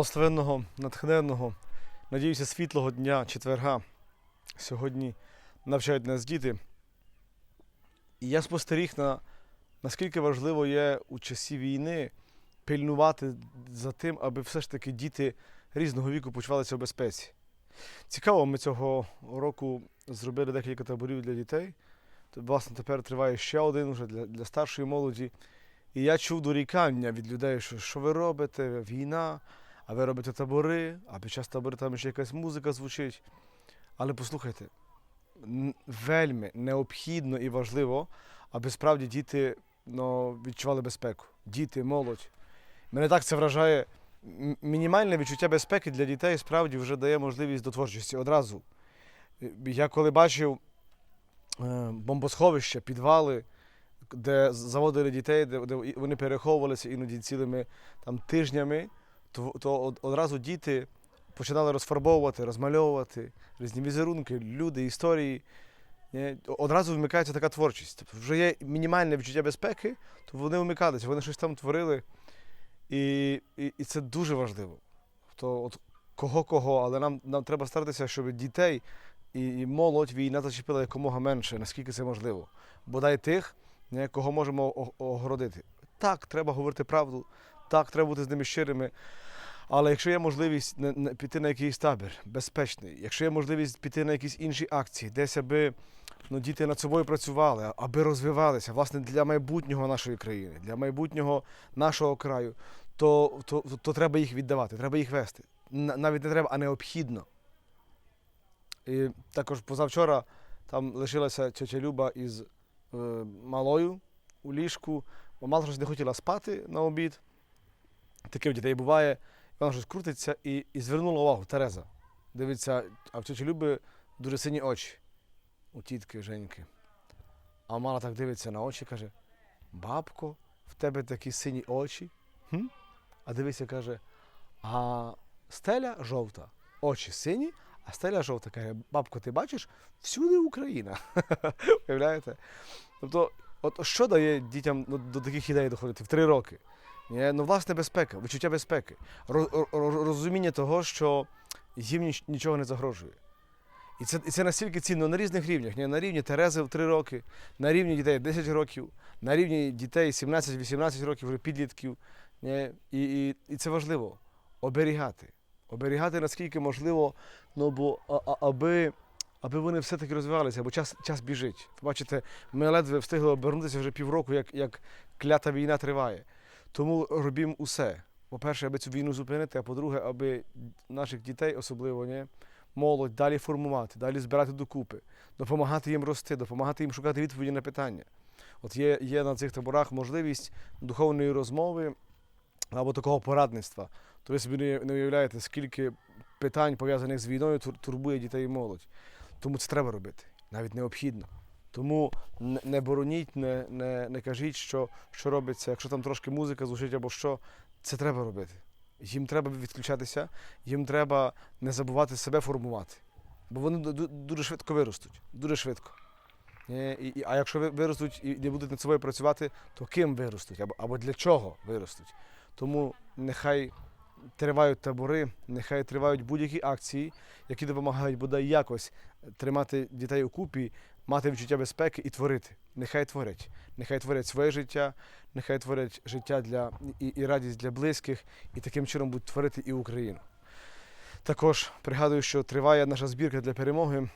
Благословенного, натхненного, надіюся, світлого дня четверга. Сьогодні навчають нас діти. І я спостеріг на наскільки важливо є у часі війни пильнувати за тим, аби все ж таки діти різного віку почувалися в безпеці. Цікаво, ми цього року зробили декілька таборів для дітей. Власне, тепер триває ще один вже для, для старшої молоді. І я чув дорікання від людей, що, що ви робите, війна, а ви робите табори, а під час табору там ще якась музика звучить. Але послухайте, вельми необхідно і важливо, аби справді діти ну, відчували безпеку. Діти, молодь. Мене так це вражає. Мінімальне відчуття безпеки для дітей справді вже дає можливість до творчості одразу. Е, Я коли бачив е, бомбосховища, підвали, де заводили дітей, де вони переховувалися іноді цілими там, тижнями, то, то одразу діти починали розфарбовувати, розмальовувати різні візерунки, люди, історії. Одразу вмикається така творчість. Тобто вже є мінімальне відчуття безпеки, то вони вмикалися, вони щось там творили. І, і, і це дуже важливо. То от кого кого, але нам, нам треба старатися, щоб дітей і, і молодь війна зачепила якомога менше, наскільки це можливо. Бодай тих, кого можемо огородити. Так, треба говорити правду, так, треба бути з ними щирими. Але якщо є можливість піти на якийсь табір безпечний, якщо є можливість піти на якісь інші акції, десь аби ну, діти над собою працювали, аби розвивалися, власне, для майбутнього нашої країни, для майбутнього нашого краю, то, то, то, то треба їх віддавати, треба їх вести. Навіть не треба, а необхідно. І також позавчора там лишилася тетя Люба із е, малою у ліжку, бо мало щось не хотіла спати на обід. Таке в дітей буває. Вона щось крутиться і, і звернула увагу Тереза. Дивиться, а в тьоті Люби дуже сині очі у тітки Женьки. А мала так дивиться на очі каже: Бабко, в тебе такі сині очі. Хм? А дивиться, каже, а стеля жовта, очі сині, а стеля жовта. Каже, бабко, ти бачиш, всюди Україна. Уявляєте? Тобто, от що дає дітям ну, до таких ідей доходити в три роки? Ну, власне, безпека, відчуття безпеки, Ро- ро- ро- розуміння того, що їм нічого не загрожує. І це, і це настільки цінно на різних рівнях. На рівні Терези в 3 роки, на рівні дітей 10 років, на рівні дітей 17-18 років, вже підлітків. І, і, і це важливо оберігати. Оберігати наскільки можливо, ну, бо, а, а, аби, аби вони все-таки розвивалися, бо час, час біжить. Бачите, ми ледве встигли обернутися вже півроку, як, як клята війна триває. Тому робімо усе. По-перше, аби цю війну зупинити, а по-друге, аби наших дітей особливо ні, молодь далі формувати, далі збирати докупи, допомагати їм рости, допомагати їм шукати відповіді на питання. От є, є на цих таборах можливість духовної розмови або такого порадництва. То ви собі не не уявляєте, скільки питань, пов'язаних з війною, тур- турбує дітей і молодь. Тому це треба робити, навіть необхідно. Тому не- бороніть, не, не, не кажіть, що, що робиться, якщо там трошки музика звучить або що, це треба робити. Їм треба відключатися, їм треба не забувати себе формувати. Бо вони ду- ду- дуже швидко виростуть. Дуже швидко. Е, і, а якщо виростуть і не будуть над собою працювати, то ким виростуть? Або, або для чого виростуть? Тому нехай тривають табори, нехай тривають будь-які акції, які допомагають бодай якось тримати дітей у купі, мати відчуття безпеки і творити. Нехай творять. Нехай творять своє життя, нехай творять життя для і, і радість для близьких, і таким чином будуть творити і Україну. Також пригадую, що триває наша збірка для перемоги.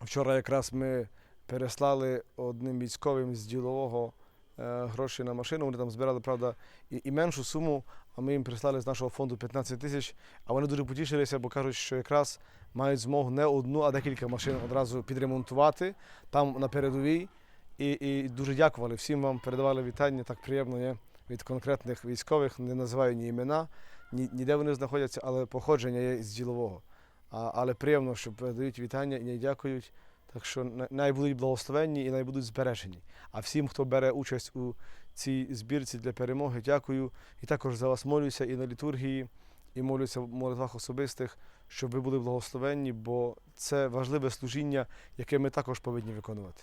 Вчора якраз ми переслали одним військовим з ділового е, гроші на машину. Вони там збирали, правда, і, і меншу суму, а ми їм прислали з нашого фонду 15 тисяч. А вони дуже потішилися, бо кажуть, що якраз мають змогу не одну, а декілька машин одразу підремонтувати там на передовій. І, і дуже дякували всім вам, передавали вітання, так приємно є від конкретних військових. Не називаю ні імена, ні, ніде вони знаходяться, але походження є з ділового. А, але приємно, що передають вітання і дякують. Так що на- най будуть благословенні і най будуть збережені. А всім, хто бере участь у цій збірці для перемоги, дякую. І також за вас молюся і на літургії, і молюся в молитвах особистих, щоб ви були благословенні, бо це важливе служіння, яке ми також повинні виконувати.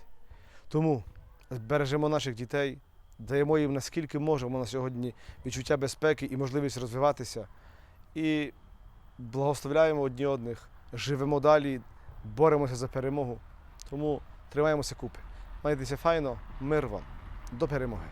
Тому бережемо наших дітей, даємо їм наскільки можемо на сьогодні відчуття безпеки і можливість розвиватися. і благословляємо одні одних, живемо далі, боремося за перемогу. Тому тримаємося купи. Майтеся файно, мир вам. До перемоги.